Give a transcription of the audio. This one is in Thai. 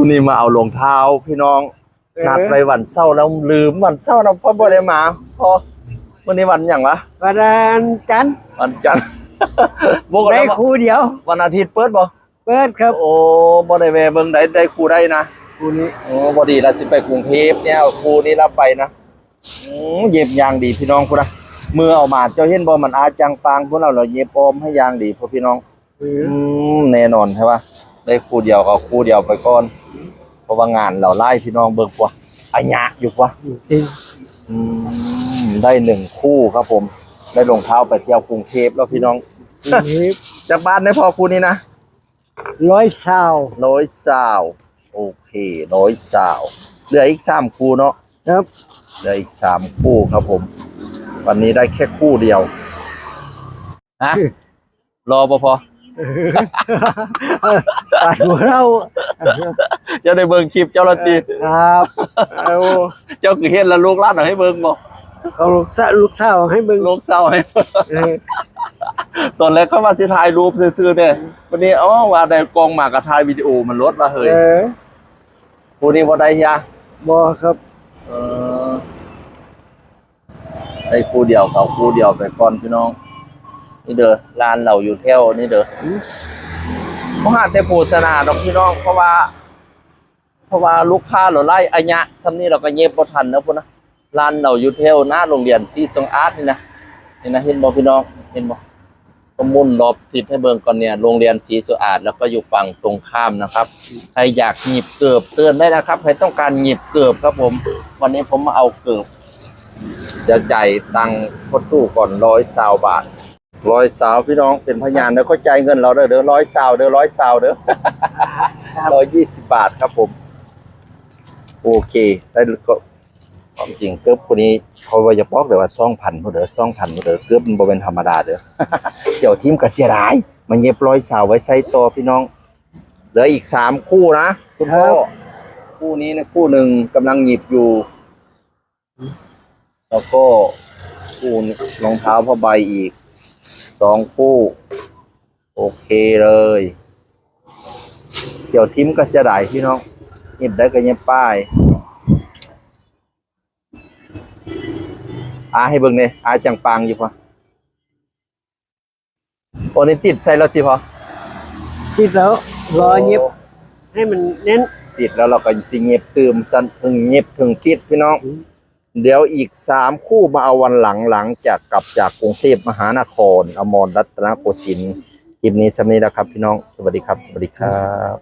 วันนี้มาเอารองเท้าพี่น้องนัดไปวันเสาร์แล้วลืมวันเสาร์เราพ่อบ่ได้มาพอวันนี้วันอย่างวะวันจันทร์วันจันทร์โบกได้แล้วคู่เดียว วันอาทิตย์เปิดบ่เปิดครับโอ้บ่ได้แวะเบิ่งได้ได้ครูได้นะคู่นี้โอ้บ่ดีแล้วสิไปกรุงเทพเนี่ยเอาครูนี่รับไปนะอืมเย็บยางดีพี่น้องพุ่นนะมือเอามาเจ้าเห็นบ่มันอาจังปางพวกเราเราเย็บออมให้ยางดีพวกพี่น้องอือืมมแน่นอนใช่ปะ ได้คู่เดียวก็เอาคู่เดียวไปก่อน เพราะว่างานเราไล่พี่น้องเบิ่งกว่าอัญะอยู่กว่าจริงอืมได้หนึ่งคู่ครับผม ได้รองเท้าไปเที่ยวกรุงเทพแล้วพี่น้อง นี่จากบ้านได้พอคู่นี้นะร้อยเศร้าร้อยสาวโอเคร้อยสาวเหลืออีกสามคู่เนาะครับเหลืออีกสามคู่ครับผม วันนี้ได้แค่คู่เดียวฮะรอปพอ ปาดหัวเราจะได้เบิ่งคลิปเจ้าละตีครับเอาเจ้าคือเห็นแล้วลูกหล้านเอาให้เบิ่งบ่เอาลูกสาวลูกสาวให้เบิ่งลูกเศร้าให้เออตอนแรกเขามาสิถ่ายรูปซื่อๆเนี่ยวันนี้เอ๋อว่าได้กล้องมากระถ่ายวิดีโอมันลดว่าเฮ้ยเออผู้นี้บ่ได้เฮียบ่ครับเออได้คู่เดียวเขาคู่เดียวไปก่อนพี่น้อง นี่เด้อร้านเราอยู่แถวนี่เด้อบ่หาแต่โฆษณาดอกพี่น้องเพราะว่า เพราะว่าลูกค้าเราไล่อัญญะซ้ำนี้เราก็เย็บบ่ทันนะพุ่นนะร้านเราอยู่แถวหน้าโรงเรียนซีซงอาร์ตนี่นะนี่นะเห็นบ่พี่น้องเห็นบ่ก็มุ่นรอบทิศให้เบิ่งก่อนเนี่ยโรงเรียนศรีสุอาดแล้วก็อยู่ฝั่งตรงข้ามนะครับใครอยากหยิบเกิบเสื้อได้นะครับใครต้องการหยิบเกิบครับผม วันนี้ผมมาเอาเกิบจะจ่ายตังค์พดตู้ก่อนร้อยสาวบาท ร้อยสาวพี่น้องเป็นพยานเด้อเขาจ่ายเงินเราเด้อเด้อร้อยสาวเด้อร้อยสาวเด้อร้อยยี่สิบบาทครับผม โอเค ได้ก็ความจริงเกิบคนนี้เขาว่าจะบอกเลยว่าซ่องพันเขาเด้อซ่องพันเขาเด้อเกิบมันบ่เป็นธรรมดาเด้อเดี๋ยวทีมก็เสียดาย มันเย็บร้อยสาวไว้ใส่ต่อพี่น้อง เหลืออีกสามคู่นะคุณพ่อคู่นี้นะคู่หนึ่งกำลังหยิบอยู่ แล้วก็คู่รองเท้าผ้าใบอีก สองคู่ โอเคเลยเสี่ยวทิมก็เสียดายพี่น้องหยิบได้ก็เย็บป้ายอาให้เบิ่งเนี่ยอาจังปางอยู่ปะโอ้นี่ติดใส่แล้วติพอที่แล้วรอเย็บ ให้มันเน้น ติดแล้วเราก็สิเงียบตืมสันถึงเงียบถึงติดพี่น้อง เดี๋ยวอีกสามคู่มาเอาวันหลังหลังจากกลับจากกรุงเทพมหานคร อมรรัตนโกสินทร์คลิปนี้สำนี้แล้วครับพี่น้อง สวัสดีครับ สวัสดีครับ